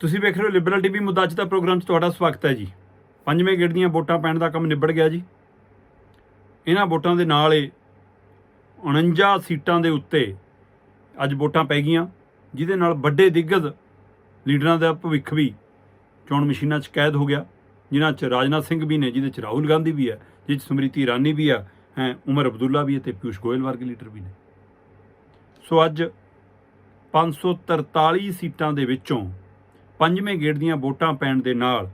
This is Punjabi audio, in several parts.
ਤੁਸੀਂ ਵੇਖ ਰਹੇ ਹੋ ਲਿਬਰਲ ਟੀਵੀ ਮੁੱਦਾ ਅੱਜ ਦਾ ਪ੍ਰੋਗਰਾਮ 'ਚ ਤੁਹਾਡਾ ਸਵਾਗਤ ਹੈ ਜੀ। ਪੰਜਵੇਂ ਗੇੜ ਦੀਆਂ ਵੋਟਾਂ ਪੈਣ ਦਾ ਕੰਮ ਨਿਬੜ ਗਿਆ ਜੀ। ਇਹਨਾਂ ਵੋਟਾਂ ਦੇ ਨਾਲ ਹੀ 49 ਸੀਟਾਂ ਦੇ ਉੱਤੇ ਅੱਜ ਵੋਟਾਂ ਪੈ ਗਈਆਂ, ਜਿਹਦੇ ਨਾਲ ਵੱਡੇ ਦਿੱਗਜ ਲੀਡਰਾਂ ਦਾ ਭਵਿੱਖ ਵੀ ਚੋਣ ਮਸ਼ੀਨਾਂ 'ਚ ਕੈਦ ਹੋ ਗਿਆ, ਜਿਨ੍ਹਾਂ 'ਚ ਰਾਜਨਾਥ ਸਿੰਘ ਵੀ ਨੇ, ਜਿਹਦੇ 'ਚ ਰਾਹੁਲ ਗਾਂਧੀ ਵੀ ਹੈ, ਜਿਹਦੇ 'ਚ ਸਮ੍ਰਿਤੀ ਇਰਾਨੀ ਵੀ ਆ ਹੈ, ਉਮਰ ਅਬਦੁੱਲਾ ਵੀ ਹੈ ਤੇ ਪਿਊਸ਼ ਗੋਇਲ ਵਰਗੇ ਲੀਡਰ ਵੀ ਨੇ। ਸੋ ਅੱਜ 543 ਸੀਟਾਂ ਦੇ ਵਿੱਚੋਂ ਪੰਜਵੇਂ ਗੇੜ ਦੀਆਂ ਵੋਟਾਂ ਪੈਣ ਦੇ ਨਾਲ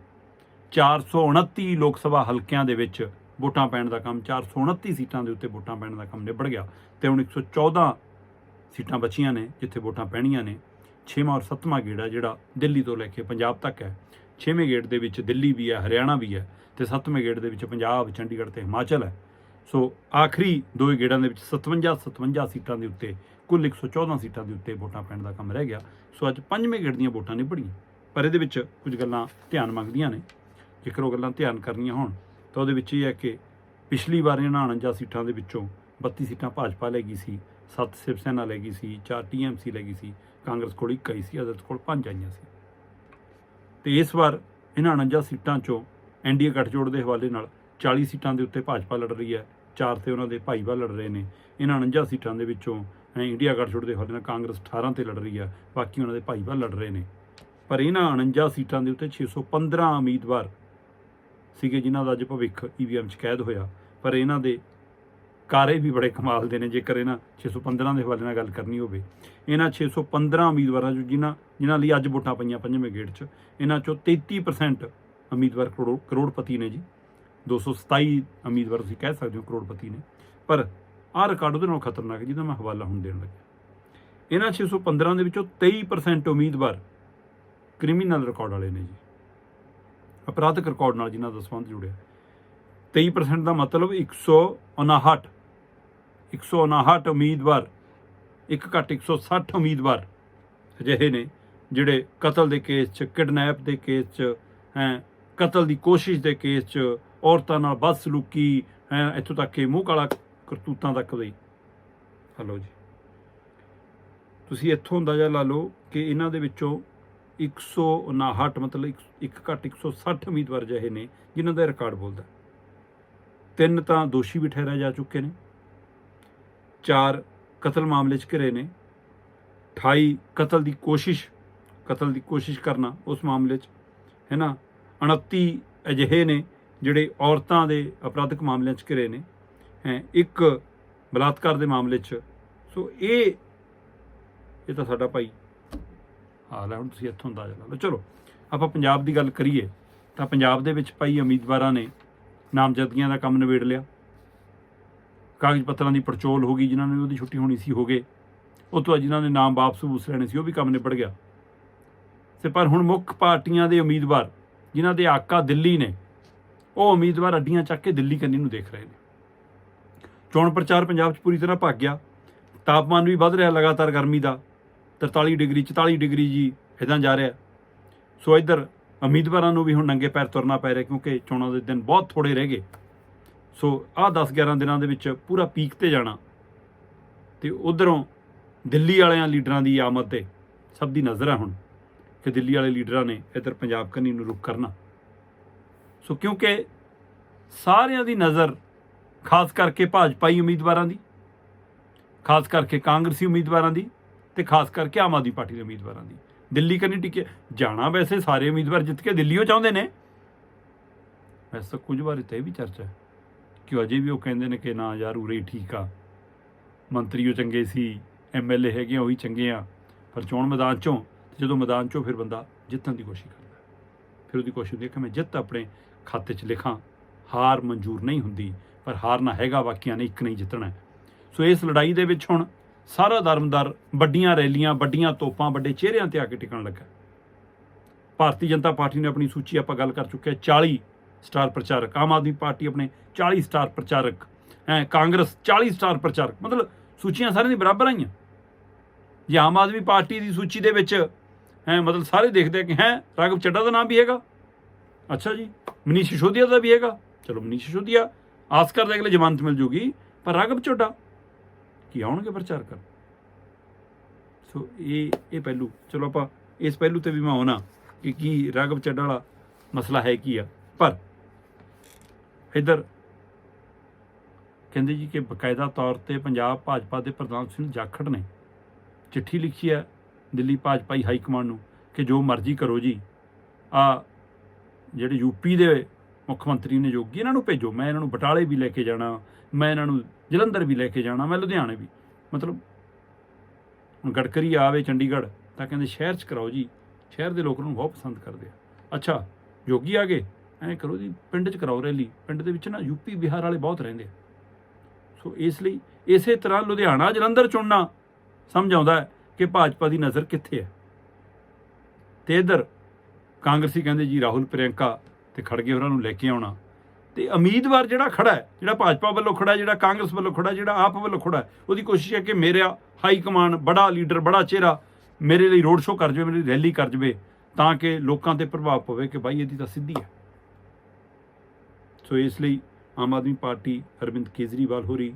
429 ਲੋਕ ਸਭਾ ਹਲਕਿਆਂ ਦੇ ਵਿੱਚ ਵੋਟਾਂ ਪੈਣ ਦਾ ਕੰਮ 429 ਸੀਟਾਂ ਦੇ ਉੱਤੇ ਵੋਟਾਂ ਪੈਣ ਦਾ ਕੰਮ ਨਿਬੜ ਗਿਆ ਤੇ ਹੁਣ 114 ਸੀਟਾਂ ਬਚੀਆਂ ਨੇ ਜਿੱਥੇ ਵੋਟਾਂ ਪੈਣੀਆਂ ਨੇ। 6ਵਾਂ ਔਰ 7ਵਾਂ ਗੇੜ ਹੈ ਜਿਹੜਾ ਦਿੱਲੀ ਤੋਂ ਲੈ ਕੇ ਪੰਜਾਬ ਤੱਕ ਹੈ। 6ਵੇਂ ਗੇੜ ਦੇ ਵਿੱਚ ਦਿੱਲੀ ਵੀ ਹੈ, ਹਰਿਆਣਾ ਵੀ ਹੈ ਤੇ 7ਵੇਂ ਗੇੜ ਦੇ ਵਿੱਚ ਪੰਜਾਬ, ਚੰਡੀਗੜ੍ਹ ਤੇ ਹਿਮਾਚਲ ਹੈ। ਸੋ ਆਖਰੀ ਦੋ ਗੇੜਾਂ ਦੇ ਵਿੱਚ 57 57 ਸੀਟਾਂ ਦੇ ਉੱਤੇ ਕੁੱਲ 114 ਸੀਟਾਂ ਦੇ ਉੱਤੇ ਵੋਟਾਂ ਪੈਣ ਦਾ ਕੰਮ ਰਹਿ ਗਿਆ। ਸੋ ਅੱਜ ਪੰਜਵੇਂ ਗੇੜ ਦੀਆਂ ਵੋਟਾਂ ਨਿਬੜੀਆਂ। ਪਰ ਇਹਦੇ ਵਿੱਚ ਕੁਝ ਗੱਲਾਂ ਧਿਆਨ ਮੰਗਦੀਆਂ ਨੇ। ਜੇਕਰ ਉਹ ਗੱਲਾਂ ਧਿਆਨ ਕਰਨੀਆਂ ਹੋਣ, ਤਾਂ ਉਹਦੇ ਵਿੱਚ ਇਹ ਹੈ ਕਿ ਪਿਛਲੀ ਵਾਰ ਇਹਨਾਂ 49 ਸੀਟਾਂ ਦੇ ਵਿੱਚੋਂ 32 ਸੀਟਾਂ ਭਾਜਪਾ ਲੈ ਗਈ ਸੀ 7 ਸ਼ਿਵ ਸੈਨਾ ਲੈ ਗਈ ਸੀ 4 ਟੀਐਮਸੀ ਲੈ ਗਈ ਸੀ, ਕਾਂਗਰਸ ਕੋਲ ਇੱਕ ਆਈ ਸੀ ਅਦਰਸ ਕੋਲ ਪੰਜ ਆਈਆਂ ਸੀ। ਤੇ ਇਸ ਵਾਰ ਇਹਨਾਂ 49 ਸੀਟਾਂ ਚੋਂ ਐਨਡੀਏ ਗੱਠਜੋੜ ਦੇ ਹਵਾਲੇ ਨਾਲ 40 ਸੀਟਾਂ ਦੇ ਉੱਤੇ ਭਾਜਪਾ ਲੜ ਰਹੀ ਹੈ, ਚਾਰ ਤੇ ਉਹਨਾਂ ਦੇ ਭਾਈਵਾ ਲੜ ਰਹੇ ਨੇ। ਇਹਨਾਂ 49 ਸੀਟਾਂ ਦੇ ਵਿੱਚੋਂ ਇੰਡੀਆ ਗੱਠਜੋੜ ਦੇ ਹਵਾਲੇ ਨਾਲ ਕਾਂਗਰਸ 18 ਤੇ ਲੜ ਰਹੀ ਹੈ, ਬਾਕੀ ਉਹਨਾਂ ਦੇ ਭਾਈਵਾ ਲੜ ਰਹੇ ਨੇ। ਪਰ ਇਹਨਾਂ 49 ਸੀਟਾਂ ਦੇ ਉੱਤੇ 615 ਉਮੀਦਵਾਰ ਸੀਗੇ ਜਿਨ੍ਹਾਂ ਦਾ ਅੱਜ ਭਵਿੱਖ ਈਵੀਐਮ 'ਚ ਕੈਦ ਹੋਇਆ। ਪਰ ਇਹਨਾਂ ਦੇ ਕਾਰੇ ਵੀ ਬੜੇ ਕਮਾਲ ਦੇ ਨੇ, ਜੇਕਰ ਇਹਨਾਂ 615 ਦੇ ਹਵਾਲੇ ਨਾਲ ਗੱਲ ਕਰਨੀ ਹੋਵੇ। ਇਹਨਾਂ 615 ਉਮੀਦਵਾਰਾਂ ਚੋਂ ਜਿਨ੍ਹਾਂ ਜਿਨ੍ਹਾਂ ਲਈ ਅੱਜ ਵੋਟਾਂ ਪਈਆਂ ਪੰਜਵੇਂ ਗੇੜ 'ਚ, ਇਹਨਾਂ ਚੋਂ 33% ਉਮੀਦਵਾਰ ਕਰੋੜ ਕਰੋੜਪਤੀ ਨੇ ਜੀ। 227 ਉਮੀਦਵਾਰ ਤੁਸੀਂ ਕਹਿ ਸਕਦੇ ਹੋ ਕਰੋੜਪਤੀ ਨੇ। ਪਰ ਆਹ ਰਿਕਾਰਡ ਉਹਦੇ ਨਾਲ ਖਤਰਨਾਕ ਜਿਹਦਾ ਮੈਂ ਹਵਾਲਾ ਹੁਣ ਦੇਣ ਲੱਗਿਆ। ਇਹਨਾਂ 615 ਦੇ ਵਿੱਚੋਂ 23% ਉਮੀਦਵਾਰ ਕ੍ਰਿਮੀਨਲ ਰਿਕਾਰਡ ਵਾਲੇ ਨੇ ਜੀ। ਅਪਰਾਧਿਕ ਰਿਕਾਰਡ ਨਾਲ ਜਿਨ੍ਹਾਂ ਦਾ ਸੰਬੰਧ ਜੁੜਿਆ। 23% ਦਾ ਮਤਲਬ 159 159 ਉਮੀਦਵਾਰ, ਇੱਕ ਘੱਟ 160 ਉਮੀਦਵਾਰ ਅਜਿਹੇ ਨੇ, ਜਿਹੜੇ ਕਤਲ ਦੇ ਕੇਸ 'ਚ, ਕਿਡਨੈਪ ਦੇ ਕੇਸ 'ਚ, ਹੈ, ਕਤਲ ਦੀ ਕੋਸ਼ਿਸ਼ ਦੇ ਕੇਸ 'ਚ, ਔਰਤਾਂ ਨਾਲ ਬਦਸਲੂਕੀ, ਹੈ, ਇੱਥੋਂ ਤੱਕ ਕਿ ਮੂੰਹ ਕਾਲਾ ਕਰਤੂਤਾਂ ਤੱਕ ਦੇ ਹਲੋ ਜੀ। ਤੁਸੀਂ ਇੱਥੋਂ ਅੰਦਾਜ਼ਾ ਲਾ ਲਓ ਕਿ ਇਹਨਾਂ ਦੇ ਵਿੱਚੋਂ 159 ਮਤਲਬ ਇੱਕ- ਇੱਕ ਘੱਟ 160 ਉਮੀਦਵਾਰ ਜਿਹੇ ਨੇ, ਜਿਨ੍ਹਾਂ ਦਾ ਰਿਕਾਰਡ ਬੋਲਦਾ। ਤਿੰਨ ਤਾਂ ਦੋਸ਼ੀ ਵੀ ਠਹਿਰਾਏ ਜਾ ਚੁੱਕੇ ਨੇ। ਚਾਰ ਕਤਲ ਮਾਮਲੇ 'ਚ ਘਿਰੇ ਨੇ। 28 ਕਤਲ ਦੀ ਕੋਸ਼ਿਸ਼ ਕਤਲ ਦੀ ਕੋਸ਼ਿਸ਼ ਕਰਨਾ ਉਸ ਮਾਮਲੇ 'ਚ, ਹੈ ਨਾ? 29 ਅਜਿਹੇ ਨੇ ਜਿਹੜੇ ਔਰਤਾਂ ਦੇ ਅਪਰਾਧਿਕ ਮਾਮਲਿਆਂ 'ਚ ਘਿਰੇ ਨੇ। ਹੈ, ਇੱਕ ਬਲਾਤਕਾਰ ਦੇ ਮਾਮਲੇ 'ਚ। ਸੋ ਇਹ ਇਹ ਤਾਂ ਸਾਡਾ ਭਾਈ ਹਾਲ ਹੈ ਹੁਣ ਤੁਸੀਂ ਇੱਥੋਂ ਅੰਦਾਜ਼ਾ ਲਾ ਲਓ। ਚਲੋ, ਆਪਾਂ ਪੰਜਾਬ ਦੀ ਗੱਲ ਕਰੀਏ, ਤਾਂ ਪੰਜਾਬ ਦੇ ਵਿੱਚ ਭਾਈ ਉਮੀਦਵਾਰਾਂ ਨੇ ਨਾਮਜ਼ਦਗੀਆਂ ਦਾ ਕੰਮ ਨਿਬੇੜ ਲਿਆ। ਕਾਗਜ਼ ਪੱਤਰਾਂ ਦੀ ਪੜਚੋਲ ਹੋ ਗਈ, ਜਿਨ੍ਹਾਂ ਨੇ ਉਹਦੀ ਛੁੱਟੀ ਹੋਣੀ ਸੀ, ਹੋ ਗਏ। ਉਹ ਤੋਂ ਬਾਅਦ ਜਿਨ੍ਹਾਂ ਨੇ ਨਾਮ ਵਾਪਸ ਵੂਸ ਲੈਣੇ ਸੀ, ਉਹ ਵੀ ਕੰਮ ਨਿਬੜ ਗਿਆ। ਤੇ ਪਰ ਹੁਣ ਮੁੱਖ ਪਾਰਟੀਆਂ ਦੇ ਉਮੀਦਵਾਰ, ਜਿਨ੍ਹਾਂ ਦੇ ਆਕਾ ਦਿੱਲੀ ਨੇ, ਉਹ ਉਮੀਦਵਾਰ ਅੱਡੀਆਂ ਚੱਕ ਕੇ ਦਿੱਲੀ ਕੰਨੀ ਨੂੰ ਦੇਖ ਰਹੇ ਨੇ। ਚੋਣ ਪ੍ਰਚਾਰ ਪੰਜਾਬ 'ਚ ਪੂਰੀ ਤਰ੍ਹਾਂ ਭੱਗ ਗਿਆ। ਤਾਪਮਾਨ ਵੀ ਵੱਧ ਰਿਹਾ ਲਗਾਤਾਰ ਗਰਮੀ ਦਾ। 43 ਡਿਗਰੀ 44 ਡਿਗਰੀ ਜੀ ਇਦਾਂ ਜਾ ਰਿਹਾ। ਸੋ ਇੱਧਰ ਉਮੀਦਵਾਰਾਂ ਨੂੰ ਵੀ ਹੁਣ ਨੰਗੇ ਪੈਰ ਤੁਰਨਾ ਪੈ ਰਿਹਾ ਕਿਉਂਕਿ ਚੋਣਾਂ ਦੇ ਦਿਨ ਬਹੁਤ ਥੋੜੇ ਰਹਿ ਗਏ। ਸੋ ਆਹ 10-11 ਦਿਨਾਂ ਦੇ ਵਿੱਚ ਪੂਰਾ ਪੀਕ ਤੇ ਜਾਣਾ। ਤੇ ਉਧਰੋਂ ਦਿੱਲੀ ਵਾਲਿਆਂ ਲੀਡਰਾਂ ਦੀ ਆਮਦ ਤੇ ਸਭ ਦੀ ਨਜ਼ਰ ਹੈ ਹੁਣ ਕਿ ਦਿੱਲੀ ਵਾਲੇ ਲੀਡਰਾਂ ਨੇ ਇੱਧਰ ਪੰਜਾਬ ਕੰਨੀ ਨੂੰ ਰੁਕ ਕਰਨਾ। ਸੋ ਕਿਉਂਕਿ ਸਾਰਿਆਂ ਦੀ ਨਜ਼ਰ ਖਾਸ ਕਰਕੇ ਭਾਜਪਾਈ ਉਮੀਦਵਾਰਾਂ ਦੀ, ਖਾਸ ਕਰਕੇ ਕਾਂਗਰਸੀ ਉਮੀਦਵਾਰਾਂ ਦੀ ਤੇ ਖਾਸ ਕਰਕੇ ਆਮ ਆਦਮੀ ਪਾਰਟੀ ਦੇ ਉਮੀਦਵਾਰਾਂ ਦੀ। ਦਿੱਲੀ ਕੰਨੀ ਟਿਕੇ ਜਾਣਾ ਵੈਸੇ ਸਾਰੇ ਉਮੀਦਵਾਰ ਜਿੱਤ ਕੇ ਦਿੱਲੀੋਂ ਚਾਹੁੰਦੇ ਨੇ। ਵੈਸੇ ਤਾਂ ਕੁਝ ਵਾਰ ਤੇ ਇਹ ਵੀ ਚਰਚਾ ਹੈ ਕਿ ਉਹ ਅਜੇ ਵੀ ਉਹ ਕਹਿੰਦੇ ਨੇ ਕਿ ਨਾ ਯਾਰ ਉਰੇ ਹੀ ਠੀਕ ਆ। ਮੰਤਰੀ ਉਹ ਚੰਗੇ ਸੀ ਐਮਐਲਏ ਹੈਗੇ ਆ, ਉਹੀ ਚੰਗੇ ਆ। ਪਰ ਚੋਣ ਮੈਦਾਨ ਚੋਂ ਜਦੋਂ ਮੈਦਾਨ ਚੋਂ ਫਿਰ ਬੰਦਾ ਜਿੱਤਣ ਦੀ ਕੋਸ਼ਿਸ਼ ਕਰਦਾ ਫਿਰ ਉਹਦੀ ਕੋਸ਼ਿਸ਼ ਹੁੰਦੀ ਹੈ ਕਿ ਮੈਂ ਜਿੱਤ ਆਪਣੇ ਖਾਤੇ 'ਚ ਲਿਖਾਂ। ਹਾਰ ਮਨਜ਼ੂਰ ਨਹੀਂ ਹੁੰਦੀ, ਪਰ ਹਾਰਨਾ ਹੈਗਾ, ਬਾਕੀਆਂ ਨੇ ਇੱਕ ਨਹੀਂ ਜਿੱਤਣਾ ਸੋ ਇਸ ਲੜਾਈ ਦੇ ਵਿੱਚ ਹੁਣ ਸਾਰਾ ਦਰਮਦਰ ਵੱਡੀਆਂ ਰੈਲੀਆਂ, ਵੱਡੀਆਂ ਤੋਪਾਂ, ਵੱਡੇ ਚਿਹਰਿਆਂ ਤੇ ਆ ਕੇ ਟਿਕਣ ਲੱਗਾ। ਭਾਰਤੀ ਜਨਤਾ ਪਾਰਟੀ ਨੇ ਆਪਣੀ ਸੂਚੀ ਆਪਾਂ ਗੱਲ ਕਰ ਚੁੱਕੇ ਹਾਂ 40 ਸਟਾਰ ਪ੍ਰਚਾਰਕ, ਆਮ ਆਦਮੀ ਪਾਰਟੀ ਆਪਣੇ 40 ਸਟਾਰ ਪ੍ਰਚਾਰਕ, ਹੈ, ਕਾਂਗਰਸ 40 ਸਟਾਰ ਪ੍ਰਚਾਰਕ, ਮਤਲਬ ਸੂਚੀਆਂ ਸਾਰਿਆਂ ਦੀ ਬਰਾਬਰ ਆਈਆਂ। ਜੇ ਆਮ ਆਦਮੀ ਪਾਰਟੀ ਦੀ ਸੂਚੀ ਦੇ ਵਿੱਚ, ਹੈ, ਮਤਲਬ ਸਾਰੇ ਦੇਖਦੇ ਕਿ, ਹੈ, ਰਾਘਵ ਚੱਡਾ ਦਾ ਨਾਮ ਵੀ ਹੈਗਾ। ਅੱਛਾ ਜੀ, ਮਨੀਸ਼ ਸਿਸੋਦੀਆ ਦਾ ਵੀ ਹੈਗਾ। ਚਲੋ ਮਨੀਸ਼ ਸਿਸੋਦੀਆ ਆਸ ਕਰਦੇ ਅਗਲੇ ਜ਼ਮਾਨਤ ਮਿਲ ਜੂਗੀ, ਪਰ ਰਾਘਵ ਚੱਡਾ ਕੀ ਆਉਣਗੇ ਪ੍ਰਚਾਰ ਕਰਨ। ਸੋ ਇਹ ਇਹ ਪਹਿਲੂ। ਚਲੋ ਆਪਾਂ ਇਸ ਪਹਿਲੂ ਤੇ ਵੀ ਮੈਂ ਆਉਣਾ ਕਿ ਕੀ ਰਾਘਵ ਚੱਡਾ ਵਾਲਾ ਮਸਲਾ ਹੈ ਕੀ ਆ। ਪਰ ਇੱਧਰ ਕਹਿੰਦੇ ਜੀ ਕਿ ਬਕਾਇਦਾ ਤੌਰ ਤੇ ਪੰਜਾਬ ਭਾਜਪਾ ਦੇ ਪ੍ਰਧਾਨ ਸਿੰਘ ਜਾਖੜ ਨੇ ਚਿੱਠੀ ਲਿਖੀ ਹੈ ਦਿੱਲੀ ਭਾਜਪਾਈ ਹਾਈ ਕਮਾਂਡ ਨੂੰ ਕਿ ਜੋ ਮਰਜ਼ੀ ਕਰੋ ਜੀ। ਆ ਜਿਹੜੇ ਯੂਪੀ ਦੇ ਮੁੱਖ ਮੰਤਰੀ ਨੇ ਯੋਗੀ ਇਹਨਾਂ ਨੂੰ ਭੇਜੋ, ਮੈਂ ਇਹਨਾਂ ਨੂੰ ਬਟਾਲੇ ਵੀ ਲੈ ਕੇ ਜਾਣਾ, ਮੈਂ ਇਹਨਾਂ ਨੂੰ ਜਲੰਧਰ ਵੀ ਲੈ ਕੇ ਜਾਣਾ, ਮੈਂ ਲੁਧਿਆਣੇ ਵੀ। ਮਤਲਬ ਹੁਣ ਗੜਕਰੀ ਆਵੇ ਚੰਡੀਗੜ੍ਹ, ਤਾਂ ਕਹਿੰਦੇ ਸ਼ਹਿਰ 'ਚ ਕਰਾਓ ਜੀ, ਸ਼ਹਿਰ ਦੇ ਲੋਕ ਨੂੰ ਬਹੁਤ ਪਸੰਦ ਕਰਦੇ ਆ। ਅੱਛਾ, ਯੋਗੀ ਆ ਗਏ, ਐਂ ਕਰੋ ਜੀ, ਪਿੰਡ 'ਚ ਕਰਾਓ ਰੈਲੀ, ਪਿੰਡ ਦੇ ਵਿੱਚ ਨਾ ਯੂਪੀ ਬਿਹਾਰ ਵਾਲੇ ਬਹੁਤ ਰਹਿੰਦੇ ਆ। ਸੋ ਇਸ ਲਈ ਇਸੇ ਤਰ੍ਹਾਂ ਲੁਧਿਆਣਾ, ਜਲੰਧਰ ਚੁਣਨਾ ਸਮਝ ਆਉਂਦਾ ਹੈ ਕਿ ਭਾਜਪਾ ਦੀ ਨਜ਼ਰ ਕਿੱਥੇ ਹੈ। ਤੇ ਇਧਰ ਕਾਂਗਰਸੀ ਕਹਿੰਦੇ ਜੀ ਰਾਹੁਲ ਪ੍ਰਿਯੰਕਾ ਤੇ ਖੜਗੇ ਹੋਰਾਂ ਨੂੰ ਲੈ ਕੇ ਆਉਣਾ। ਤੇ ਉਮੀਦਵਾਰ ਜਿਹੜਾ ਖੜਾ ਹੈ, ਜਿਹੜਾ ਭਾਜਪਾ ਵੱਲੋਂ ਖੜਾ ਜਿਹੜਾ ਕਾਂਗਰਸ ਵੱਲੋਂ ਖੜਾ ਜਿਹੜਾ ਆਪ ਵੱਲੋਂ ਖੜਾ ਉਹਦੀ ਕੋਸ਼ਿਸ਼ ਹੈ ਕਿ ਮੇਰਾ ਹਾਈ ਕਮਾਂਡ, ਬੜਾ ਲੀਡਰ, ਬੜਾ ਚਿਹਰਾ ਮੇਰੇ ਲਈ ਰੋਡ ਸ਼ੋਅ ਕਰ ਜਾਵੇ, ਮੇਰੀ ਰੈਲੀ ਕਰ ਜਾਵੇ, ਤਾਂ ਕਿ ਲੋਕਾਂ ਤੇ ਪ੍ਰਭਾਵ ਪਵੇ ਕਿ ਭਾਈ ਇਹਦੀ ਤਾਂ ਸਿੱਧੀ ਹੈ। ਸੋ ਇਸ ਲਈ ਆਮ ਆਦਮੀ ਪਾਰਟੀ ਅਰਵਿੰਦ ਕੇਜਰੀਵਾਲ ਹੋਰੀ,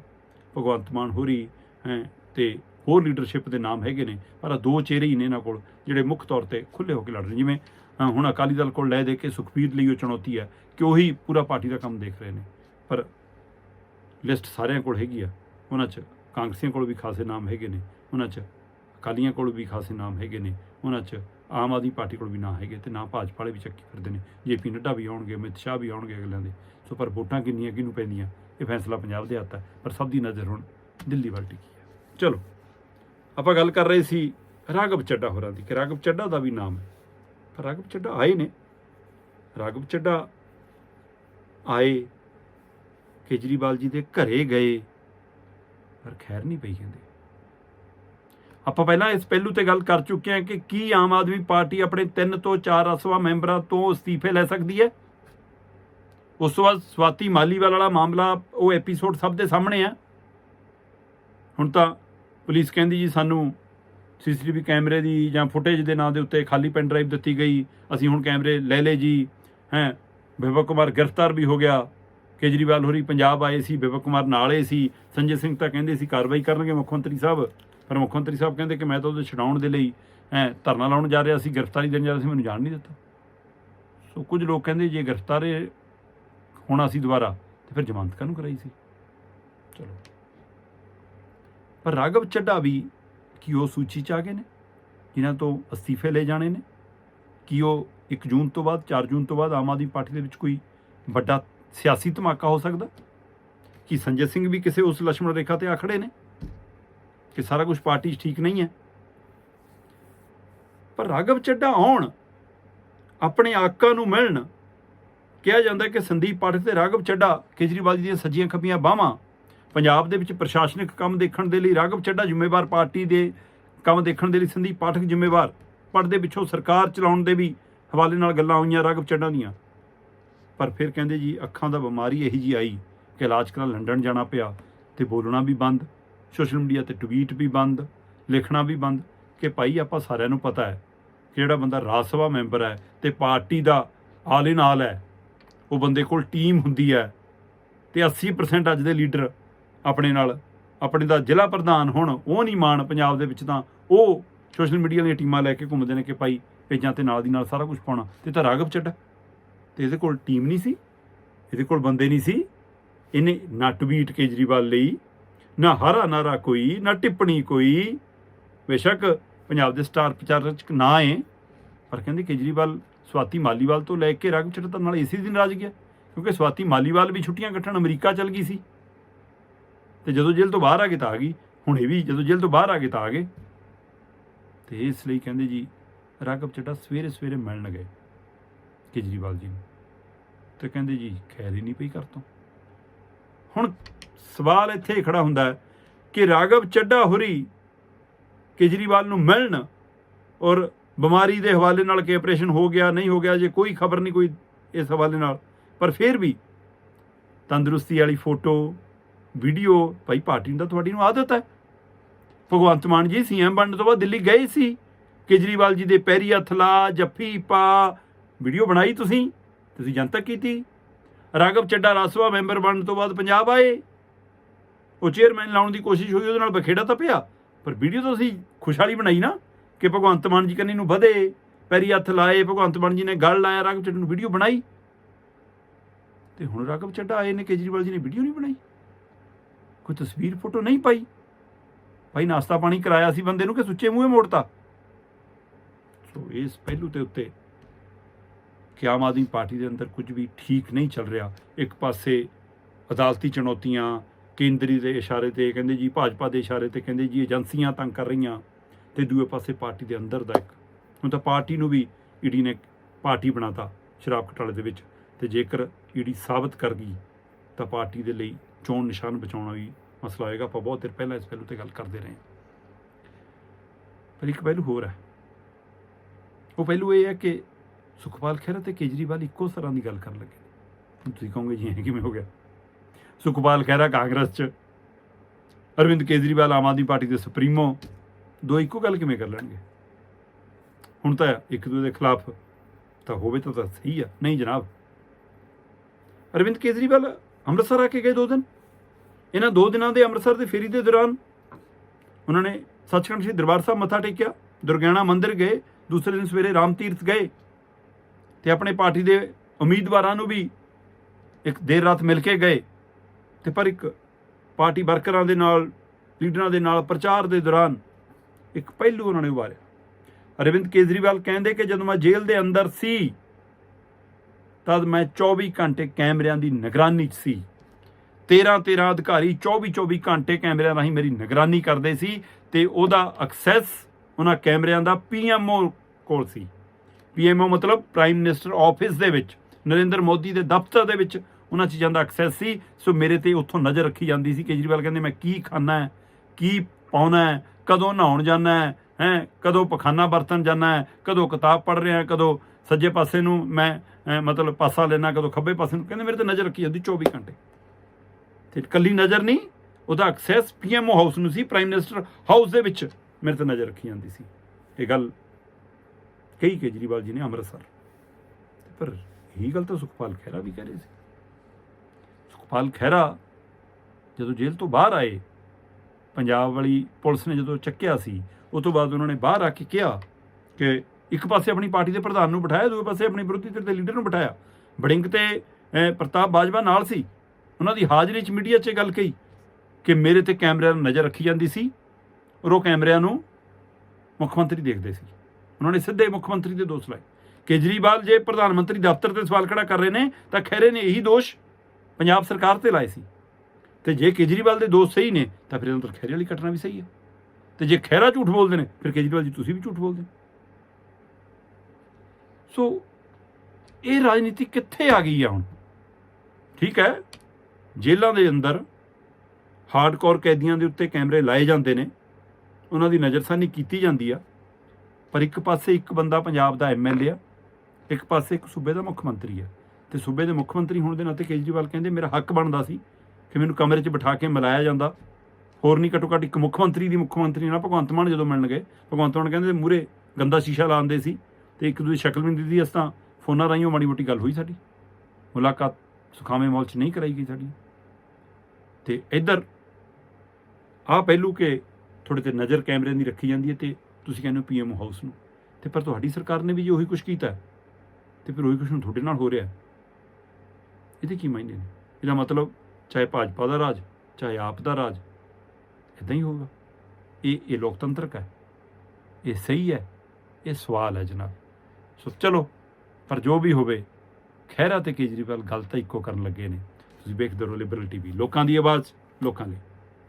ਭਗਵੰਤ ਮਾਨ ਹੋਰੀ, ਹੈ, ਤੇ ਹੋਰ ਲੀਡਰਸ਼ਿਪ ਦੇ ਨਾਮ ਹੈਗੇ ਨੇ, ਪਰ ਆਹ ਦੋ ਚਿਹਰੇ ਹੀ ਨੇ ਇਹਨਾਂ ਕੋਲ, ਜਿਹੜੇ ਮੁੱਖ ਤੌਰ ਤੇ ਖੁੱਲੇ ਹੋ ਕੇ ਲੜ ਰਹੇ ਜਿਵੇਂ ਹੁਣ ਅਕਾਲੀ ਦਲ ਕੋਲ ਲੈ ਦੇ ਕੇ ਸੁਖਬੀਰ ਲਈ ਉਹ ਚੁਣੌਤੀ ਹੈ ਕਿ ਉਹੀ ਪੂਰਾ ਪਾਰਟੀ ਦਾ ਕੰਮ ਦੇਖ ਰਹੇ ਨੇ। ਪਰ ਲਿਸਟ ਸਾਰਿਆਂ ਕੋਲ ਹੈਗੀ ਆ। ਉਹਨਾਂ 'ਚ ਕਾਂਗਰਸੀਆਂ ਕੋਲ ਵੀ ਖਾਸੇ ਨਾਮ ਹੈਗੇ ਨੇ, ਉਹਨਾਂ 'ਚ ਅਕਾਲੀਆਂ ਕੋਲ ਵੀ ਖਾਸੇ ਨਾਮ ਹੈਗੇ ਨੇ, ਉਹਨਾਂ 'ਚ ਆਮ ਆਦਮੀ ਪਾਰਟੀ ਕੋਲ ਵੀ ਨਾਂ ਹੈਗੇ ਤੇ ਨਾ ਭਾਜਪਾ ਵਾਲੇ ਵੀ ਚੱਕੀ ਫਿਰਦੇ ਨੇ। ਜੇਪੀ ਨੱਡਾ ਵੀ ਆਉਣਗੇ, ਅਮਿਤ ਸ਼ਾਹ ਵੀ ਆਉਣਗੇ ਅਗਲਿਆਂ ਦੇ। ਸੋ ਪਰ ਵੋਟਾਂ ਕਿੰਨੀਆਂ, ਕਿਹਨੂੰ ਪੈਂਦੀਆਂ? ਇਹ ਫੈਸਲਾ ਪੰਜਾਬ ਦੇ ਹੱਥ ਹੈ ਪਰ ਸਭ ਦੀ ਨਜ਼ਰ ਹੁਣ ਦਿੱਲੀ ਵੱਲ ਟਿਕੀ ਹੈ ਚਲੋ, ਆਪਾਂ ਗੱਲ ਕਰ ਰਹੇ ਸੀ ਰਾਘਵ ਚੱਡਾ ਹੋਰਾਂ ਦੀ, ਕਿ ਰਾਘਵ ਚੱਡਾ ਦਾ ਵੀ ਨਾਮ ਹੈ। ਪਰ ਰਾਘਵ ਚੱਡਾ ਆਏ ਨੇ। ਰਾਘਵ ਚੱਡਾ ਆਏ, ਕੇਜਰੀਵਾਲ ਜੀ ਦੇ ਘਰੇ ਗਏ, ਪਰ ਖੈਰ ਨਹੀਂ ਪਈ ਕਹਿੰਦੇ। ਆਪਾਂ ਪਹਿਲਾਂ ਇਸ ਪਹਿਲੂ ਤੇ ਗੱਲ ਕਰ ਚੁੱਕੇ ਹਾਂ ਕਿ ਕੀ ਆਮ ਆਦਮੀ ਪਾਰਟੀ ਆਪਣੇ 3 ਤੋਂ 4 ਅਸਵਾ ਮੈਂਬਰਾਂ ਤੋਂ ਅਸਤੀਫੇ ਲੈ ਸਕਦੀ ਹੈ। ਉਸ ਤੋਂ ਬਾਅਦ ਸਵਾਤੀ ਮਾਲੀਵਾਲ ਵਾਲਾ ਮਾਮਲਾ ਉਹ ਐਪੀਸੋਡ ਸਭ ਦੇ ਸਾਹਮਣੇ ਆ ਹੁਣ ਤਾਂ ਪੁਲਿਸ ਕਹਿੰਦੀ ਜੀ ਸਾਨੂੰ ਸੀਸੀਟੀਵੀ ਕੈਮਰੇ ਦੀ ਜਾਂ ਫੁਟੇਜ ਦੇ ਨਾਂ ਦੇ ਉੱਤੇ ਖਾਲੀ ਪੈਨ ਡਰਾਈਵ ਦਿੱਤੀ ਗਈ। ਅਸੀਂ ਹੁਣ ਕੈਮਰੇ ਲੈ ਲਏ ਜੀ। ਹੈ, ਵਿਭਵ ਕੁਮਾਰ ਗ੍ਰਿਫਤਾਰ ਵੀ ਹੋ ਗਿਆ। ਕੇਜਰੀਵਾਲ ਹੋਰੀ ਪੰਜਾਬ ਆਏ ਸੀ, ਵਿਭਵ ਕੁਮਾਰ ਨਾਲ ਹੀ ਸੀ। ਸੰਜੇ ਸਿੰਘ ਤਾਂ ਕਹਿੰਦੇ ਸੀ ਕਾਰਵਾਈ ਕਰਨਗੇ ਮੁੱਖ ਮੰਤਰੀ ਸਾਹਿਬ। ਪਰ ਮੁੱਖ ਮੰਤਰੀ ਸਾਹਿਬ ਕਹਿੰਦੇ ਕਿ ਮੈਂ ਤਾਂ ਉਹਦੇ ਛਡਾਉਣ ਦੇ ਲਈ, ਹੈ, ਧਰਨਾ ਲਾਉਣ ਜਾ ਰਿਹਾ ਸੀ, ਗ੍ਰਿਫਤਾਰੀ ਦੇਣ ਜਾ ਰਿਹਾ ਸੀ, ਮੈਨੂੰ ਜਾਣ ਨਹੀਂ ਦਿੱਤਾ। ਸੋ ਕੁਝ ਲੋਕ ਕਹਿੰਦੇ ਜੇ ਗ੍ਰਿਫਤਾਰੇ ਹੋਣਾ ਸੀ ਦੁਬਾਰਾ, ਤੇ ਫਿਰ ਜ਼ਮਾਨਤ ਕਾਹਨੂੰ ਕਰਾਈ ਸੀ? ਚਲੋ। ਪਰ ਰਾਘਵ ਚੱਡਾ ਵੀ ਕੀ ਉਹ ਸੂਚੀ ਚ ਆ ਗਏ ਨੇ? ਜਿਨ੍ਹਾਂ ਤੋਂ ਅਸਤੀਫੇ ਲੈ ਜਾਣੇ ਨੇ? ਕੀ ਉਹ 1 ਜੂਨ ਤੋਂ ਬਾਅਦ 4 ਜੂਨ ਤੋਂ ਬਾਅਦ ਆਮ ਆਦਮੀ ਪਾਰਟੀ ਦੇ ਵਿੱਚ ਕੋਈ ਵੱਡਾ ਸਿਆਸੀ ਧਮਾਕਾ ਹੋ ਸਕਦਾ? ਕੀ ਸੰਜੇ ਸਿੰਘ ਵੀ ਕਿਸੇ ਉਸ ਲక్ష్ਮਣ ਰੇਖਾ ਤੇ ਆ ਖੜੇ ਨੇ? ਕਿ ਸਾਰਾ ਕੁਝ ਪਾਰਟੀ 'ਚ ਠੀਕ ਨਹੀਂ ਹੈ? ਪਰ ਰਾਗਵ ਚੱਡਾ ਆਉਣ, ਆਪਣੇ ਆਕਾ ਨੂੰ ਮਿਲਣ, ਕਿਹਾ ਜਾਂਦਾ ਕਿ ਸੰਦੀਪ ਪਾਠਕ ਤੇ ਰਾਗਵ ਚੱਡਾ ਕੇਜਰੀਵਾਲ ਜੀ ਦੀਆਂ ਸੱਜੀਆਂ ਖੱਬੀਆਂ ਬਾਹਾਂ ਪੰਜਾਬ ਦੇ ਵਿੱਚ ਪ੍ਰਸ਼ਾਸਨਿਕ ਕੰਮ ਦੇਖਣ ਦੇ ਲਈ ਰਾਘਵ ਚੱਡਾ ਜ਼ਿੰਮੇਵਾਰ ਪਾਰਟੀ ਦੇ ਕੰਮ ਦੇਖਣ ਦੇ ਲਈ ਸੰਦੀਪ ਪਾਠਕ ਜ਼ਿੰਮੇਵਾਰ ਪਰਦੇ ਪਿੱਛੋਂ ਸਰਕਾਰ ਚਲਾਉਣ ਦੇ ਵੀ ਹਵਾਲੇ ਨਾਲ ਗੱਲਾਂ ਹੋਈਆਂ ਰਾਘਵ ਚੱਡਾ ਦੀਆਂ। ਪਰ ਫਿਰ ਕਹਿੰਦੇ ਜੀ, ਅੱਖਾਂ ਦਾ ਬਿਮਾਰੀ ਇਹੀ ਜੀ ਆਈ ਕਿ ਇਲਾਜ ਕਰਾ ਲੰਡਨ ਜਾਣਾ ਪਿਆ ਤੇ ਬੋਲਣਾ ਵੀ ਬੰਦ, ਸੋਸ਼ਲ ਮੀਡੀਆ ਤੇ ਟਵੀਟ ਵੀ ਬੰਦ, ਲਿਖਣਾ ਵੀ ਬੰਦ ਕਿ ਭਾਈ ਆਪਾਂ ਸਾਰਿਆਂ ਨੂੰ ਪਤਾ ਹੈ ਕਿ ਜਿਹੜਾ ਬੰਦਾ ਰਾਜ ਸਭਾ ਮੈਂਬਰ ਹੈ ਤੇ ਪਾਰਟੀ ਦਾ ਆਲੇ ਨਾਲ ਹੈ, ਉਹ ਬੰਦੇ ਕੋਲ ਟੀਮ ਹੁੰਦੀ ਹੈ ਤੇ 80% ਅੱਜ ਦੇ ਲੀਡਰ ਆਪਣੇ ਨਾਲ, ਆਪਣੇ ਦਾ ਜ਼ਿਲ੍ਹਾ ਪ੍ਰਧਾਨ ਹੁਣ ਉਹ ਨਹੀਂ ਮਾਣ ਪੰਜਾਬ ਦੇ ਵਿੱਚ ਤਾਂ ਉਹ ਸੋਸ਼ਲ ਮੀਡੀਆ ਦੀਆਂ ਟੀਮਾਂ ਲੈ ਕੇ ਘੁੰਮਦੇ ਨੇ ਕਿ ਭਾਈ ਪੇਜਾਂ ਤੇ ਨਾਲ ਦੀ ਨਾਲ ਸਾਰਾ ਕੁਝ ਪਾਉਣਾ। ਤੇ ਤਾਂ ਰਾਘਵ ਚੱਡਾ ਤੇ ਇਹਦੇ ਕੋਲ ਟੀਮ ਨਹੀਂ ਸੀ, ਇਹਦੇ ਕੋਲ ਬੰਦੇ ਨਹੀਂ ਸੀ। ਇਹਨੇ ਨਾ ਟਵੀਟ ਕੇਜਰੀਵਾਲ ਲਈ, ਨਾ ਹਰਾ ਨਾਰਾ ਕੋਈ, ਨਾ ਟਿੱਪਣੀ ਕੋਈ। ਬੇਸ਼ੱਕ ਪੰਜਾਬ ਦੇ ਸਟਾਰ ਪ੍ਰਚਾਰਕ ਨਾ ਹੈ ਪਰ ਕਹਿੰਦੇ ਕੇਜਰੀਵਾਲ ਸਵਾਤੀ ਮਾਲੀਵਾਲ ਤੋਂ ਲੈ ਕੇ ਰਾਘਵ ਚੱਡਾ ਨਾਲ ਇਸੇ ਦਿਨ ਰਾਜ ਗਿਆ। ਕਿਉਂਕਿ ਸਵਾਤੀ ਮਾਲੀਵਾਲ ਵੀ ਛੁੱਟੀਆਂ ਕੱਟਣ ਅਮਰੀਕਾ ਚਲ ਗਈ ਸੀ। ਤੇ ਜਦੋਂ ਜੇਲ੍ਹ ਤੋਂ ਬਾਹਰ ਆ ਗਏ ਤਾਂ ਆ ਗਈ, ਹੁਣ ਇਹ ਵੀ ਜਦੋਂ ਜੇਲ੍ਹ ਤੋਂ ਬਾਹਰ ਆ ਗਏ ਤਾਂ ਆ ਗਏ। ਤੇ ਇਸ ਲਈ ਕਹਿੰਦੇ ਜੀ, ਰਾਘਵ ਚੱਡਾ ਸਵੇਰੇ ਸਵੇਰੇ ਮਿਲਣ ਗਏ ਕੇਜਰੀਵਾਲ ਜੀ ਨੂੰ। ਤੇ ਕਹਿੰਦੇ ਜੀ, ਖੈਰ ਹੀ ਨਹੀਂ ਪਈ ਕਰ ਤੋਂ। ਹੁਣ ਸਵਾਲ ਇੱਥੇ ਹੀ ਖੜਾ ਹੁੰਦਾ ਕਿ ਰਾਘਵ ਚੱਡਾ ਹੋਰੀ ਕੇਜਰੀਵਾਲ ਨੂੰ ਮਿਲਣ ਔਰ ਬਿਮਾਰੀ ਦੇ ਹਵਾਲੇ ਨਾਲ ਕਿ ਆਪਰੇਸ਼ਨ ਹੋ ਗਿਆ, ਨਹੀਂ ਹੋ ਗਿਆ, ਜੇ ਕੋਈ ਖਬਰ ਨਹੀਂ ਕੋਈ ਇਸ ਹਵਾਲੇ ਨਾਲ, ਪਰ ਫਿਰ ਵੀ ਤੰਦਰੁਸਤੀ ਵਾਲੀ ਫੋਟੋ ਵੀਡੀਓ ਭਾਈ ਪਾਰਟੀ ਨੂੰ ਤਾਂ ਤੁਹਾਡੀ ਨੂੰ ਆਦਤ ਹੈ। ਭਗਵੰਤ ਮਾਨ ਜੀ ਸੀਐਮ ਬਣਨ ਤੋਂ ਬਾਅਦ ਦਿੱਲੀ ਗਏ ਸੀ। ਕੇਜਰੀਵਾਲ ਜੀ ਦੇ ਪੈਰੀ ਹੱਥ ਲਾ, ਜੱਫੀ ਪਾ, ਵੀਡੀਓ ਬਣਾਈ ਤੁਸੀਂ ਤੁਸੀਂ ਜਨਤਕ ਕੀਤੀ। ਰਾਘਵ ਚੱਡਾ ਰਾਸਵਾ ਮੈਂਬਰ ਬਣਨ ਤੋਂ ਬਾਅਦ ਪੰਜਾਬ ਆਏ। ਉਹ ਚੇਅਰਮੈਨ ਲਾਉਣ ਦੀ ਕੋਸ਼ਿਸ਼ ਹੋਈ, ਉਹਦੇ ਨਾਲ ਬਖੇੜਾ ਤਾਂ ਪਿਆ। ਪਰ ਵੀਡੀਓ ਤਾਂ ਅਸੀਂ ਖੁਸ਼ਹਾਲੀ ਬਣਾਈ ਨਾ, ਕਿ ਭਗਵੰਤ ਮਾਨ ਜੀ ਕੰਨੀ ਨੂੰ ਵਧੇ, ਪੈਰੀ ਹੱਥ ਲਾਏ, ਭਗਵੰਤ ਮਾਨ ਜੀ ਨੇ ਗੱਲ ਲਾਇਆ, ਰਾਘਵ ਚੱਡਾ ਨੂੰ ਵੀਡੀਓ ਬਣਾਈ। ਤੇ ਹੁਣ ਰਾਘਵ ਚੱਡਾ ਆਏ ਨੇ, ਕੇਜਰੀਵਾਲ ਜੀ ਨੇ ਵੀਡੀਓ ਨਹੀਂ ਬਣਾਈ। ਕੋਈ ਤਸਵੀਰ ਫੋਟੋ ਨਹੀਂ ਪਾਈ? ਭਾਈ ਨਾਸਤਾ ਪਾਣੀ ਕਰਾਇਆ ਸੀ ਬੰਦੇ ਨੂੰ ਕਿ ਸੁੱਚੇ ਮੂੰਹੇ ਮੋੜਤਾ? ਸੋ ਇਸ ਪਹਿਲੂ ਤੇ ਉੱਤੇ ਕਿ ਆਮ ਆਦਮੀ ਪਾਰਟੀ ਦੇ ਅੰਦਰ ਕੁਝ ਵੀ ਠੀਕ ਨਹੀਂ ਚੱਲ ਰਿਹਾ। ਇੱਕ ਪਾਸੇ ਅਦਾਲਤੀ ਚੁਣੌਤੀਆਂ, ਕੇਂਦਰੀ ਦੇ ਇਸ਼ਾਰੇ ਤੇ ਕਹਿੰਦੇ ਜੀ ਭਾਜਪਾ ਦੇ ਇਸ਼ਾਰੇ ਤੇ ਕਹਿੰਦੇ ਜੀ ਏਜੰਸੀਆਂ ਤੰਗ ਕਰ ਰਹੀਆਂ ਤੇ ਦੂਏ ਪਾਸੇ ਪਾਰਟੀ ਦੇ ਅੰਦਰ ਦਾ ਇੱਕ ਹੁਣ ਤਾਂ ਪਾਰਟੀ ਨੂੰ ਵੀ ਈਡੀ ਨੇ ਪਾਰਟੀ ਬਣਾਤਾ ਸ਼ਰਾਬ ਘਟਾਲੇ ਦੇ ਵਿੱਚ ਤੇ ਜੇਕਰ ਈਡੀ ਸਾਬਤ ਕਰ ਗਈ ਤਾਂ ਪਾਰਟੀ ਦੇ ਲਈ ਚੋਣ ਨਿਸ਼ਾਨ ਬਚਾਉਣਾ ਵੀ ਮਸਲਾ ਹੋਏਗਾ। ਆਪਾਂ ਬਹੁਤ ਦੇਰ ਪਹਿਲਾਂ ਇਸ ਪਹਿਲੂ ਤੇ ਗੱਲ ਕਰਦੇ ਰਹੇ ਪਰ ਇੱਕ ਪਹਿਲੂ ਹੋਰ ਹੈ। ਉਹ ਪਹਿਲੂ ਇਹ ਹੈ ਕਿ ਸੁਖਪਾਲ ਖਹਿਰਾ ਤੇ ਕੇਜਰੀਵਾਲ ਇੱਕੋ ਤਰ੍ਹਾਂ ਦੀ ਗੱਲ ਕਰਨ ਲੱਗੇ। ਹੁਣ ਤੁਸੀਂ ਕਹੋਗੇ, ਜੀ, ਇਹ ਕਿਵੇਂ ਹੋ ਗਿਆ? ਸੁਖਪਾਲ ਖਹਿਰਾ ਕਾਂਗਰਸ 'ਚ, ਅਰਵਿੰਦ ਕੇਜਰੀਵਾਲ ਆਮ ਆਦਮੀ ਪਾਰਟੀ ਦੇ ਸੁਪਰੀਮੋ, ਦੋ ਇੱਕੋ ਗੱਲ ਕਿਵੇਂ ਕਰ ਲੈਣਗੇ? ਹੁਣ ਤਾਂ ਇੱਕ ਦੂਜੇ ਦੇ ਖਿਲਾਫ ਤਾਂ ਹੋਵੇ ਤਾਂ ਸਹੀ ਆ। ਨਹੀਂ ਜਨਾਬ। ਅਰਵਿੰਦ ਕੇਜਰੀਵਾਲ ਅੰਮ੍ਰਿਤਸਰ ਆ ਕੇ ਗਏ ਦੋ ਦਿਨ? ਇਹਨਾਂ ਦੋ ਦਿਨਾਂ ਦੇ ਅੰਮ੍ਰਿਤਸਰ ਦੇ ਫੇਰੀ ਦੇ ਦੌਰਾਨ ਉਹਨਾਂ ਨੇ ਸੱਚਖੰਡ ਸ੍ਰੀ ਦਰਬਾਰ ਸਾਹਿਬ ਮੱਥਾ ਟੇਕਿਆ, ਦੁਰਗਿਆਣਾ ਮੰਦਿਰ ਗਏ, ਦੂਸਰੇ ਦਿਨ ਸਵੇਰੇ ਰਾਮ ਤੀਰਥ ਗਏ ਤੇ ਆਪਣੇ ਪਾਰਟੀ ਦੇ ਉਮੀਦਵਾਰਾਂ ਨੂੰ ਵੀ ਇੱਕ ਦੇਰ ਰਾਤ ਮਿਲ ਕੇ ਗਏ ਤੇ ਪਰ ਇੱਕ ਪਾਰਟੀ ਵਰਕਰਾਂ ਦੇ ਨਾਲ, ਲੀਡਰਾਂ ਦੇ ਨਾਲ ਪ੍ਰਚਾਰ ਦੇ ਦੌਰਾਨ ਇੱਕ ਪਹਿਲੂ ਉਹਨਾਂ ਨੇ ਉਭਾਰਿਆ। ਅਰਵਿੰਦ ਕੇਜਰੀਵਾਲ ਕਹਿੰਦੇ ਕਿ ਜਦੋਂ ਮੈਂ ਜੇਲ੍ਹ ਦੇ ਅੰਦਰ ਸੀ, ਤਦ ਮੈਂ 24 ਘੰਟੇ ਕੈਮਰਿਆਂ ਦੀ ਨਿਗਰਾਨੀ 'ਚ ਸੀ। 13 13 ਅਧਿਕਾਰੀ 24 24 ਘੰਟੇ ਕੈਮਰਿਆਂ ਰਾਹੀਂ ਮੇਰੀ ਨਿਗਰਾਨੀ ਕਰਦੇ ਸੀ ਤੇ ਉਹਦਾ ਐਕਸੈਸ ਉਹਨਾਂ ਕੈਮਰਿਆਂ ਦਾ ਪੀਐਮਓ ਕੋਲ ਸੀ। ਪੀਐਮਓ ਮਤਲਬ ਪ੍ਰਾਈਮ ਮਿਨਿਸਟਰ ਆਫਿਸ ਦੇ ਵਿੱਚ, ਨਰਿੰਦਰ ਮੋਦੀ ਦੇ ਦਫ਼ਤਰ ਦੇ ਵਿੱਚ ਉਹਨਾਂ ਚੀਜ਼ਾਂ ਦਾ ਐਕਸੈਸ ਸੀ। ਸੋ ਮੇਰੇ ਤੇ ਉੱਥੋਂ ਨਜ਼ਰ ਰੱਖੀ ਜਾਂਦੀ ਸੀ, ਕੇਜਰੀਵਾਲ ਕਹਿੰਦੇ, ਮੈਂ ਕੀ ਖਾਣਾ ਹੈ? ਕੀ ਪਾਉਣਾ ਹੈ? ਕਦੋਂ ਨਹਾਉਣ ਜਾਣਾ ਹੈ? ਹੈ? ਕਦੋਂ ਪਖਾਨਾ ਬਰਤਨ ਜਾਣਾ ਹੈ? ਕਦੋਂ ਕਿਤਾਬ ਪੜ੍ਹ ਰਿਹਾ, ਕਦੋਂ ਸੱਜੇ ਪਾਸੇ ਨੂੰ ਮੈਂ ਮਤਲਬ ਪਾਸਾ ਲੈਣਾ ਕਦੋਂ ਖੱਬੇ ਪਾਸੇ ਨੂੰ? ਕਹਿੰਦੇ, ਮੇਰੇ ਤੇ ਨਜ਼ਰ ਰੱਖੀ ਜਾਂਦੀ 24 ਘੰਟੇ। ਤੇ ਕੱਲੀ ਨਜ਼ਰ ਨਹੀਂ, ਉਹਦਾ ਐਕਸੈਸ ਪੀਐਮਓ ਹਾਊਸ ਨੂੰ ਸੀ ਪ੍ਰਾਈਮ ਮਿਨਿਸਟਰ ਹਾਊਸ ਦੇ ਵਿੱਚ ਮੇਰੇ ਤੇ ਨਜ਼ਰ ਰੱਖੀ ਜਾਂਦੀ ਸੀ। ਇਹ ਗੱਲ ਕਹੀ ਕੇਜਰੀਵਾਲ ਜੀ ਨੇ ਅੰਮ੍ਰਿਤਸਰ। ਪਰ ਇਹੀ ਗੱਲ ਤਾਂ ਸੁਖਪਾਲ ਖਹਿਰਾ ਵੀ ਕਹਿ ਰਹੇ ਸੀ। ਸੁਖਪਾਲ ਖਹਿਰਾ ਜਦੋਂ ਜੇਲ੍ਹ ਤੋਂ ਬਾਹਰ ਆਏ, ਪੰਜਾਬ ਵਾਲੀ ਪੁਲਿਸ ਨੇ ਜਦੋਂ ਚੱਕਿਆ ਸੀ ਉਸ ਤੋਂ ਬਾਅਦ ਉਹਨਾਂ ਨੇ ਬਾਹਰ ਆ ਕੇ ਕਿਹਾ ਕਿ ਇੱਕ ਪਾਸੇ ਆਪਣੀ ਪਾਰਟੀ ਦੇ ਪ੍ਰਧਾਨ ਨੂੰ ਬਿਠਾਇਆ, ਦੂਜੇ ਪਾਸੇ ਆਪਣੀ ਵਿਰੋਧੀ ਧਿਰ ਦੇ ਲੀਡਰ ਨੂੰ ਬਿਠਾਇਆ। ਬੜਿੰਗ ਤੇ ਪ੍ਰਤਾਪ ਬਾਜਵਾ ਨਾਲ ਸੀ। ਉਹਨਾਂ ਦੀ ਹਾਜ਼ਰੀ 'ਚ ਮੀਡੀਆ 'ਚ ਇਹ ਗੱਲ ਕਹੀ ਕਿ ਮੇਰੇ ਤੇ ਕੈਮਰਿਆਂ ਨੂੰ ਨਜ਼ਰ ਰੱਖੀ ਜਾਂਦੀ ਸੀ ਔਰ ਉਹ ਕੈਮਰਿਆਂ ਨੂੰ ਮੁੱਖ ਮੰਤਰੀ ਦੇਖਦੇ ਸੀ। ਉਹਨਾਂ ਨੇ ਸਿੱਧੇ ਮੁੱਖ ਮੰਤਰੀ ਦੇ ਦੋਸ਼ ਲਾਏ। ਕੇਜਰੀਵਾਲ ਜੇ ਪ੍ਰਧਾਨ ਮੰਤਰੀ ਦਫ਼ਤਰ ਤੇ ਸਵਾਲ ਖੜਾ ਕਰ ਰਹੇ ਨੇ, ਤਾਂ ਖਹਿਰੇ ਨੇ ਇਹੀ ਦੋਸ਼ ਪੰਜਾਬ ਸਰਕਾਰ ਤੇ ਲਾਏ ਸੀ। ਤੇ ਜੇ ਕੇਜਰੀਵਾਲ ਦੇ ਦੋਸ਼ ਸਹੀ ਨੇ, ਤਾਂ ਫਿਰ ਇਹਨਾਂ ਤੋਂ ਖਹਿਰੇ ਵਾਲੀ ਘਟਨਾ ਵੀ ਸਹੀ ਹੈ। ਤੇ ਜੇ ਖਹਿਰਾ ਝੂਠ ਬੋਲਦੇ ਨੇ, ਫਿਰ ਕੇਜਰੀਵਾਲ ਜੀ ਤੁਸੀਂ ਵੀ ਝੂਠ ਬੋਲਦੇ ਸੋ ਇਹ ਰਾਜਨੀਤੀ ਕਿੱਥੇ ਆ ਗਈ ਆ ਹੁਣ? ਠੀਕ ਹੈ? ਜੇਲ੍ਹਾਂ ਦੇ ਅੰਦਰ ਹਾਰਡਕੋਰ ਕੈਦੀਆਂ ਦੇ ਉੱਤੇ ਕੈਮਰੇ ਲਾਏ ਜਾਂਦੇ ਨੇ। ਉਹਨਾਂ ਦੀ ਨਜ਼ਰਸਾਨੀ ਕੀਤੀ ਜਾਂਦੀ ਆ। ਪਰ ਇੱਕ ਪਾਸੇ ਇੱਕ ਬੰਦਾ ਪੰਜਾਬ ਦਾ ਐਮਐਲਏ ਆ, ਇੱਕ ਪਾਸੇ ਇੱਕ ਸੂਬੇ ਦਾ ਮੁੱਖ ਮੰਤਰੀ ਆ। ਤੇ ਸੂਬੇ ਦੇ ਮੁੱਖ ਮੰਤਰੀ ਹੋਣ ਦੇ ਨਾਤੇ ਕੇਜਰੀਵਾਲ ਕਹਿੰਦੇ, ਮੇਰਾ ਹੱਕ ਬਣਦਾ ਸੀ ਕਿ ਮੈਨੂੰ ਕਮਰੇ 'ਚ ਬਿਠਾ ਕੇ ਮਿਲਾਇਆ ਜਾਂਦਾ। ਹੋਰ ਨਹੀਂ, ਘੱਟੋ ਘੱਟ ਇੱਕ ਮੁੱਖ ਮੰਤਰੀ ਦੀ ਮੁੱਖ ਮੰਤਰੀ ਨਾਲ ਭਗਵੰਤ ਮਾਨ ਜਦੋਂ ਮਿਲਣ ਗਏ ਭਗਵੰਤ ਮਾਨ ਕਹਿੰਦੇ ਮੂਰੇ ਗੰਦਾ ਸ਼ੀਸ਼ਾ ਲਾਉਂਦੇ ਸੀ ਤੇ ਇੱਕ ਦੂਜੇ ਸ਼ਕਲ ਵੀ ਨਹੀਂ ਦਿੱਦੀ ਅਸ ਤਾਂ ਫੋਨਾਂ ਰਾਹੀਂ ਉਹ ਮਾੜੀ ਮੋਟੀ ਗੱਲ ਹੋਈ ਸਾਡੀ। ਮੁਲਾਕਾਤ ਸੁਖਾਵੇਂ ਮਾਲ 'ਚ ਨਹੀਂ ਕਰਾਈ ਗਈ ਸਾਡੀ। ਤੇ ਇੱਧਰ ਆਹ ਪਹਿਲੂ ਕੇ ਤੁਹਾਡੇ ਤੇ ਨਜ਼ਰ ਕੈਮਰੇ ਦੀ ਰੱਖੀ ਜਾਂਦੀ ਹੈ ਤੇ ਤੁਸੀਂ ਕਹਿੰਦੇ ਹੋ ਪੀਐਮ ਹਾਊਸ ਨੂੰ। ਤੇ ਪਰ ਤੁਹਾਡੀ ਸਰਕਾਰ ਨੇ ਵੀ ਜੇ ਉਹੀ ਕੁਝ ਕੀਤਾ। ਹੈ, ਤੇ ਫਿਰ ਉਹੀ ਕੁਝ ਹੁਣ ਤੁਹਾਡੇ ਨਾਲ ਹੋ ਰਿਹਾ। ਇਹਦੇ ਕੀ ਮਾਇਨੇ ਨੇ? ਇਹਦਾ ਮਤਲਬ ਚਾਹੇ ਭਾਜਪਾ ਦਾ ਰਾਜ ਚਾਹੇ ਆਪ ਦਾ ਰਾਜ ਇਦਾਂ ਹੀ ਹੋਊਗਾ। ਇਹ ਇਹ ਲੋਕਤੰਤਰਕ ਹੈ। ਇਹ ਸਹੀ ਹੈ। ਇਹ ਸਵਾਲ ਹੈ ਜਨਾਬ। ਸੋ ਚਲੋ ਪਰ ਜੋ ਵੀ ਹੋਵੇ ਖਹਿਰਾ ਤੇ ਕੇਜਰੀਵਾਲ ਗੱਲ ਤਾਂ ਇੱਕੋ ਕਰਨ ਲੱਗੇ ਨੇ। ਤੁਸੀਂ ਵੇਖਦੇ ਰਹੋ ਲਿਬਰਲ ਟੀਵੀ ਲੋਕਾਂ ਦੀ ਆਵਾਜ਼ ਲੋਕਾਂ ਲਈ